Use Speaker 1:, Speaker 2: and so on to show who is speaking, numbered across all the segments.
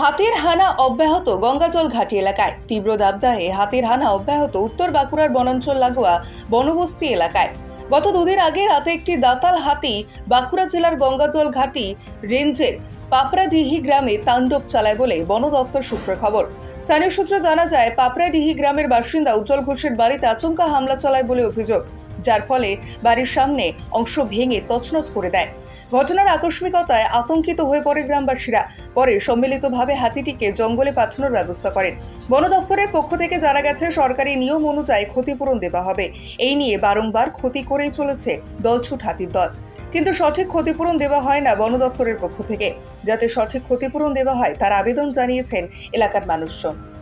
Speaker 1: হাতির হানা অব্যাহত গঙ্গাজল ঘাটি এলাকায়। তীব্র দাবদাহে হাতের হানা অব্যাহত উত্তর বাঁকুড়ার বনাঞ্চল লাগোয়া বনবস্তি এলাকায়। গত দুদিন আগে রাতে একটি দাতাল হাতি বাঁকুড়া জেলার গঙ্গাজল ঘাটি রেঞ্জের পাপড়াডিহি গ্রামে তাণ্ডব চালায় বলে বন দফতর সূত্রে খবর। স্থানীয় সূত্র জানা যায়, পাপড়াডিহি গ্রামের বাসিন্দা উজ্জ্বল ঘোষের বাড়িতে আচমকা হামলা চালায় বলে অভিযোগ। যার ফলে বাড়ির সামনে অংশ ভেঙে তছনছ করে দেয়। ঘটনার আকস্মিকতায় আতঙ্কিত হয়ে পড়ে গ্রামবাসীরা। পরে সম্মিলিতভাবে হাতিটিকে জঙ্গলে পাঠানোর ব্যবস্থা করেন। বন দফতরের পক্ষ থেকে জানা গেছে, সরকারি নিয়ম অনুযায়ী ক্ষতিপূরণ দেওয়া হবে। এই নিয়ে বারংবার ক্ষতি করেই চলেছে দলছুট হাতির দল। কিন্তু সঠিক ক্ষতিপূরণ দেওয়া হয় না বন দফতরের পক্ষ থেকে। যাতে সঠিক ক্ষতিপূরণ দেওয়া হয়, তার আবেদন জানিয়েছেন এলাকার মানুষজন।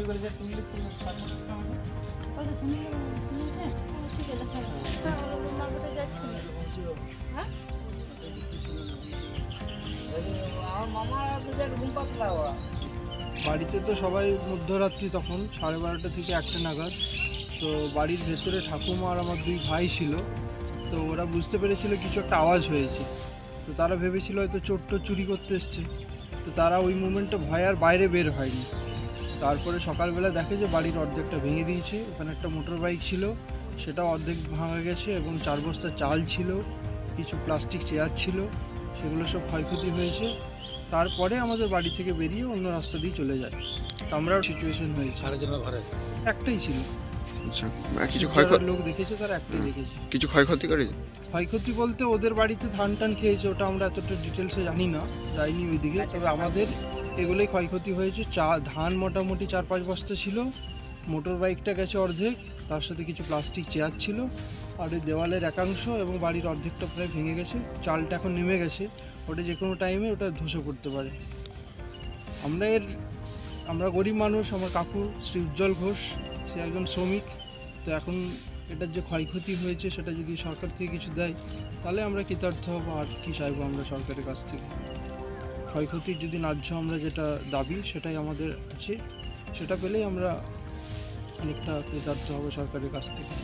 Speaker 2: ওই তো শুনলি শুনেছে ঠিক আছে হ্যাঁ। যাচ্ছি। হ্যাঁ?
Speaker 3: বাড়িতে তো সবাই মধ্যরাত্রি তখন সাড়ে বারোটা থেকে একটা নাগাদ। তো বাড়ির ভেতরে ঠাকুমা আর আমার দুই ভাই ছিল। তো ওরা বুঝতে পেরেছিল কিছু একটা আওয়াজ হয়েছে। তো তারা ভেবেছিল হয়তো চোর চুরি করতে এসছে। তো তারা ওই মুমেন্টে ভয় আর বাইরে বের হয়নি। তারপরে সকালবেলা দেখে যে বাড়ির অর্ধেকটা ভেঙে দিয়েছে ওখানে একটা মোটর বাইক ছিল সেটাও অর্ধেক ভাঙা গেছে এবং চার বস্তা চাল ছিল কিছু প্লাস্টিক চেয়ার ছিল সেগুলো সব ক্ষয়ক্ষতি হয়েছে। তারপরে আমাদের বাড়ি থেকে বেরিয়ে অন্য রাস্তা দিয়ে চলে যায়। তো আমরাও সিচুয়েশন হয়েছে।
Speaker 4: আরেকজনের ঘরে?
Speaker 3: একটাই ছিল।
Speaker 5: আচ্ছা কিছু ক্ষয়ক্ষতি
Speaker 3: লোক দেখেছে তারা একটাই দেখেছে।
Speaker 5: কিছু ক্ষয়ক্ষতি করেছে
Speaker 3: ক্ষয়ক্ষতি বলতে ওদের বাড়িতে ধান টান খেয়েছে ওটা আমরা এতটা ডিটেলসে জানি না যাইনি ওইদিকে। তবে আমাদের এগুলোই ক্ষয়ক্ষতি হয়েছে। চা ধান মোটামুটি চার পাঁচ বস্তা ছিল মোটর বাইকটা গেছে অর্ধেক তার সাথে কিছু প্লাস্টিক চেয়ার ছিল আর ওই দেওয়ালের একাংশ এবং বাড়ির অর্ধেকটা প্রায় ভেঙে গেছে চালটা এখন নেমে গেছে ওটা যে কোনো টাইমে ওটা ধসে পড়তে পারে। আমরা এর আমরা গরিব মানুষ আমার কাকু শ্রী উজ্জ্বল ঘোষ সে একজন শ্রমিক, তো এখন এটার যে ক্ষয়ক্ষতি হয়েছে সেটা যদি সরকার থেকে কিছু দেয়, তাহলে আমরা কৃতার্থ হব আর কি চাইব আমরা সরকারের কাছ থেকে? ক্ষয়ক্ষতির যদি ন্যায্য আমরা যেটা দাবি সেটাই আমাদের আছে, সেটা পেলেই আমরা অনেকটা কৃতার্থ হব সরকারের কাছ থেকে।